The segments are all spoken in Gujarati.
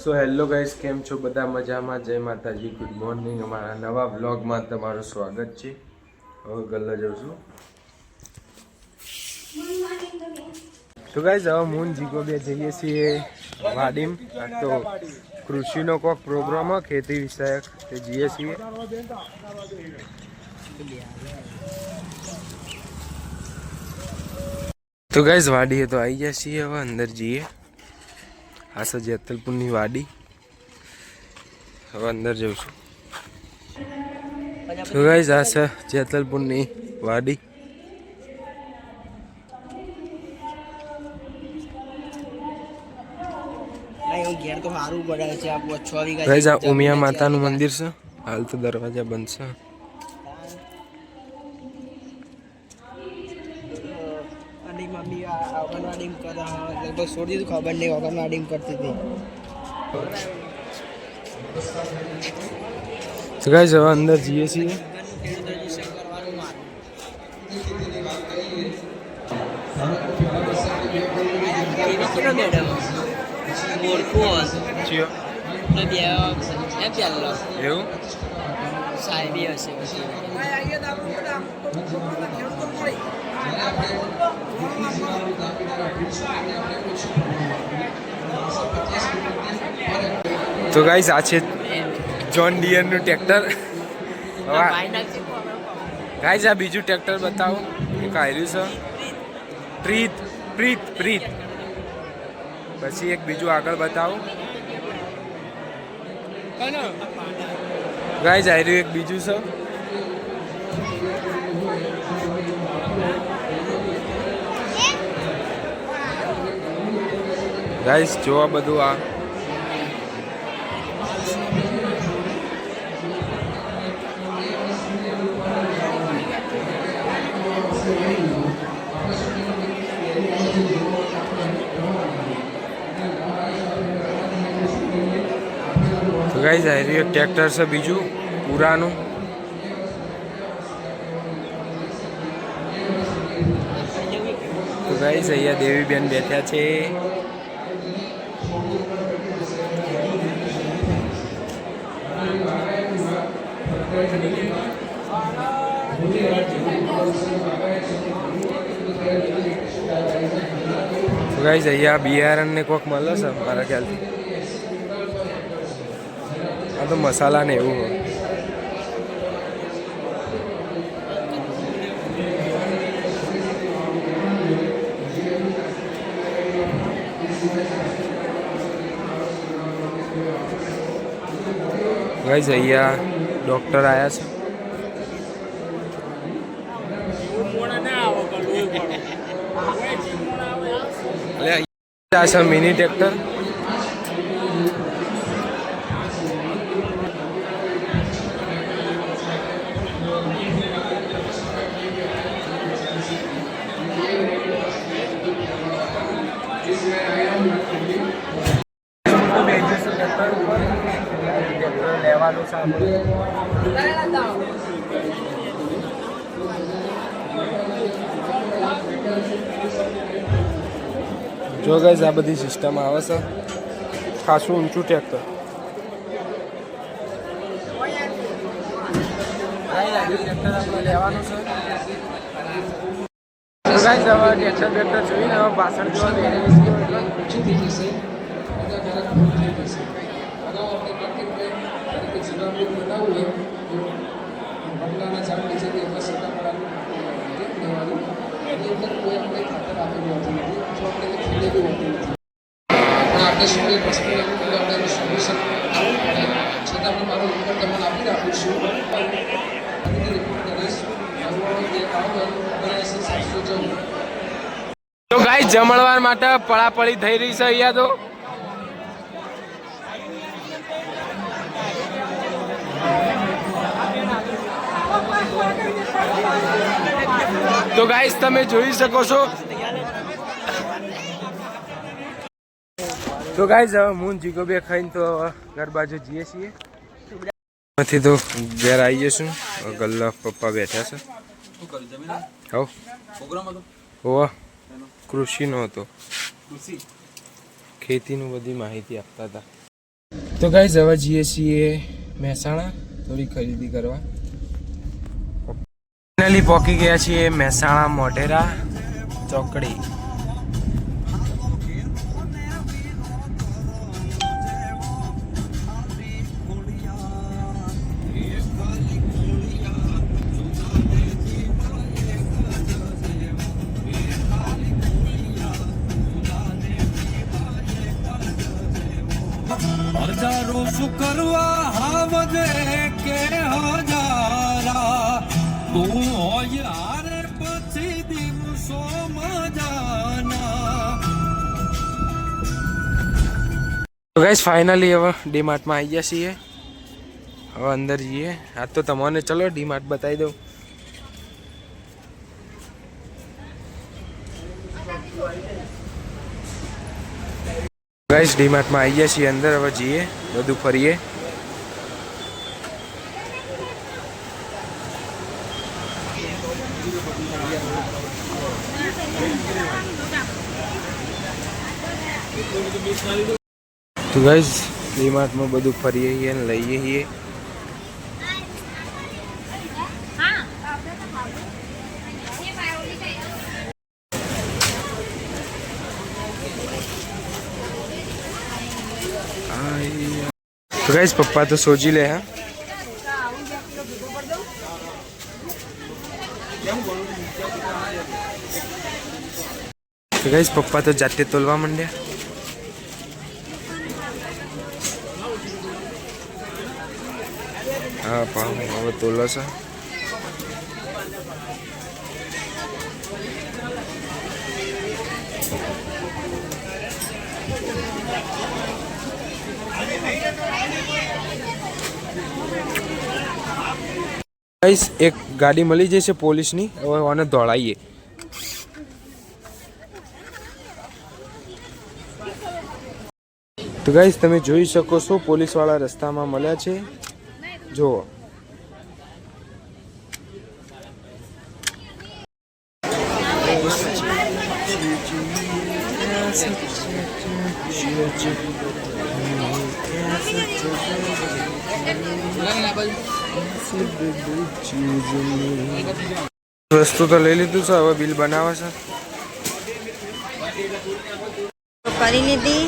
સો હેલો ગાઈસ કેમ છો? બધા મજામાં? જય માતાજી ગુડ મોર્નિંગ અમારા નવા વ્લોગમાં તમારું સ્વાગત છે. હવે ગલ્લા જાઉં છું. તો ગાઈસ હવે મૂન જીગો બે જઈએ છીએ વાડીમ. તો કૃષિનો કોઈક પ્રોગ્રામ ખેતી વિષયક. તે જઈએ છીએ. તો ગાઈસ વાડીએ તો આવી ગયા છીએ. હવે અંદર જઈએ. આ સજી જેતલપુરની વાડી. હવે અંદર જઉં છું. તો ગાઈસ આ છે જેતલપુરની વાડી. ઉમિયા માતાનું મંદિર છે. હાલ તો દરવાજા બંધ છે અને મમ્મી આ અંગણવાડી કરે લગભગ છોડી દીધું ખબર નહીં અંગણવાડી કરતી હતી. તો ગાઈસ હવે અંદર જઈએ છીએ. તો એવું સાહેબી હશે તો ગાઈસ આ છે જોન ડિયરનું ટ્રેક્ટર ગાઈસ આ બીજું ટ્રેક્ટર બતાવો. એક આયરું છે. પ્રીત. પ્રીત. પ્રીત. પછી એક બીજું આગળ બતાવો. ગાઈસ આયરું એક બીજું છે ગાઈસ જોવા બધું આ. તો જાય રહ્યું ટ્રેક્ટર છે બીજું, પુરાનું. તો ગાઈસ, અહીંયા દેવીબેન બેઠ્યા છે. તો ગાઈસ, અહીંયા બિયારણ ને કોક મળે છે, મારા ખ્યાલથી. આ તો મસાલા ને એવું હોય. ગાઈસ, અહીંયા ડોક્ટર આવ્યા છે. અલે આ છે મિની ટ્રેક્ટર લેવાનું જો ગઈસ આ બધી સિસ્ટમ આવે છે. ખાસું ઊંચું ટ્રેક્ટર લેવાનું છે જોઈને પાછળ જોવા તો ગાઈસ, જમણવાર માટે પળાપળી થઈ રહી છે અહીંયા તો. તો ગાઈસ, તમે જોઈ શકો છો તો ગાઈઝ હવે મૂન જીગો બે ખાઈને તો ઘર બાજુ જઈએ છીએ. નથી તો ઘેર આવી જશું ગલ્લા પપ્પા બેઠા છે. હવ. હોવા. કૃષિનો હતો. ખેતીનું બધી માહિતી આપતા હતા. તો ગાઈઝ હવે જઈએ છીએ મહેસાણા. થોડી ખરીદી કરવા. ફાઇનલી પહોંચી ગયા છીએ મહેસાણા મોઢેરા ચોકડી. હજારો શુકરવા હાવજે કે હજારા. તું હોય આરે પછી દિવસો મજાના. તો ગાઈઝ ફાઇનલી હવે ડીમાર્ટમાં આવી ગયા છીએ. હવે અંદર જઈએ. આ તો તમને ચલો ડીમાર્ટ બતાવી દઉં. ગાઈઝ ડીમાર્ટમાં આવી ગયા છીએ, અંદર હવે જઈએ, બધું ફરીએ. તો ગાઈસ ડીમાર્ટમાં બધું ફરીએ છીએ લઈએ છીએ. તો ગાઈઝ પપ્પા તો સોજી લે, હા. તો ગાઈઝ પપ્પા તો જાતે તોલવા માંડ્યા. હા પાહુ હવે તોલો છે. ગાઈસ એક ગાડી મળી જશે પોલીસની. હવે આને દોડાઈએ. તો ગાઈસ તમે જોઈ શકો છો પોલીસવાળા રસ્તામાં મળ્યા છે. જુઓ. વસ્તુ તો લઈ લીધું છે હવે બિલ બનાવે છે. કરી લીધી.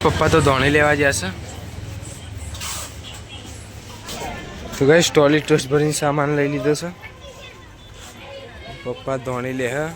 પપ્પા તો ધોણી લેવા જશે તો ગઈ સ્ટોલી ટોસ્ટ ભરીને સામાન લઈ લીધો છે. પપ્પા ધોણી લે હે.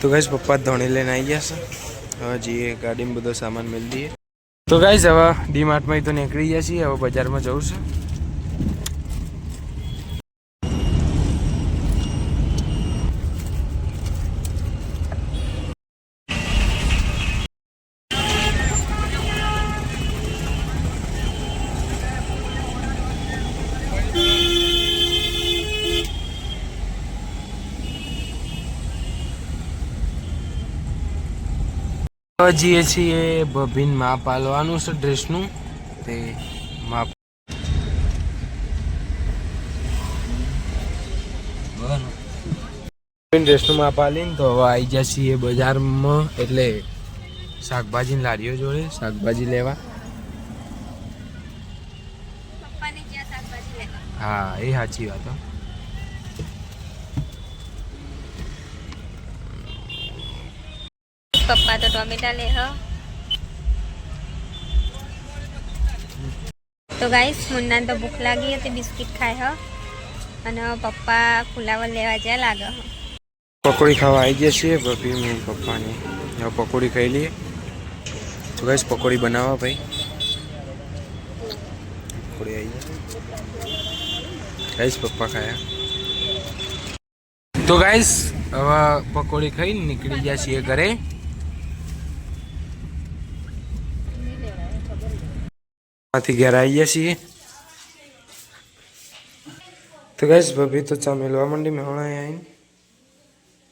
તો ગઈ પપ્પા ધોણી લઈને આવી ગયા છે. જઈએ ગાડીમાં બધો સામાન મેળ દઈએ. તો ગાઈસ, હવે ડીમાર્ટમાં તો નીકળી ગયા છીએ. હવે બજારમાં જવું છે. જઈએ છીએ ભભીન માપ આલવાનું છે ડ્રેસનું તે માપ ડ્રેસનું માપ આલીને તો હવે આવી જાય છીએ બજારમાં એટલે શાકભાજીની લારીઓ જોડે શાકભાજી લેવા? હા એ સાચી વાત હો. પપ્પા તો ટોમેટા લે, હ. તો ગાઈસ મુન્નાને તો ભૂખ લાગી હતી, બિસ્કિટ ખાય, હ. અને પપ્પા ફુલાવર લેવા જ્યાં લાગે, હ. પકોડી ખાવા આવી ગયા છીએ ભાભી હું પપ્પાની હવે પકોડી ખાઈ લઈએ. તો ગાઈસ પકોડી બનાવવા ભાઈ. પકોડી આવી ગાઈસ પપ્પા ખાયા. તો ગાઈસ હવે પકોડી ખાઈને નીકળી ગયા છીએ ઘરે. માંથી ઘેર આવી ગયા છીએ. તો ગઈશ ભાભી તો ચા મેળવા માંડી મેહણા આવીને.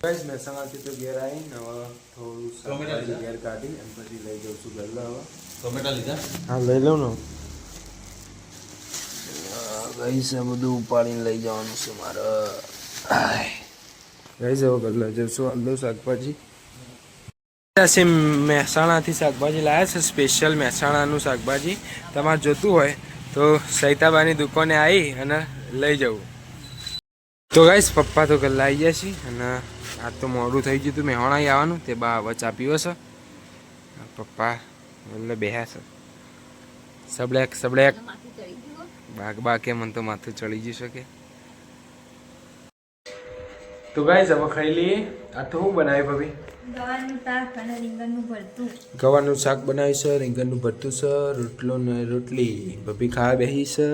મેં મહેસાણાથી તો ઘેર આવીને હવે થોડું શાકભાજી ઘેર કાઢી અને પછી લઈ જાઉં છું ગલ્લા હવે ટોમેટા લીધા? હા લઈ લઉં ને. ગઈશ આ બધું ઉપાડીને લઈ જવાનું છે મારે. ગઈશ હવે ગલ્લા જઈશું આલો શાકભાજી. છે મહેસાણાથી શાકભાજી લાવ્યા છે, સ્પેશિયલ મહેસાણાનું શાકભાજી. તમારે જોતું હોય તો સૈતાબાની દુકાને આવી અને લઈ જવું. તો ગાઈશ પપ્પા તો ગલ્લા આવી ગયા છે અને આજ તો મોડું થઈ ગયું હતું. મહેવાણા આવવાનું, તે બા હવે ચા પીવો છે. પપ્પા એટલે બેહ્યા છે. સબડેક સબડેક બાગ બા કે મને તો માથું ચડી ગયું શકે તો ગાઈશ હવે ખાઈ લઈએ. આ તો હું બનાવી ભાભી? ગવાનું શાક બનાવ્યું છે રીંગણનું ભરતું છે રોટલો ને રોટલી. ભભી ખાવા બેસી છે.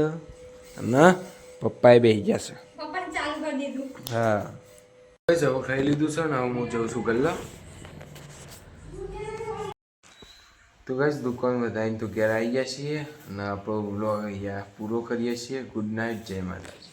અને પપ્પાએ બેસી ગયા છે. હા. હવે ખાઈ લીધું છે ને હવે હું જઉં છું ગલ્લા. તો કહીશ દુકાન બધાને તો ઘેર આવી ગયા છીએ. અને આપણો બ્લોગ અહીંયા પૂરો કરીએ છીએ. ગુડ નાઇટ જય માતાજી.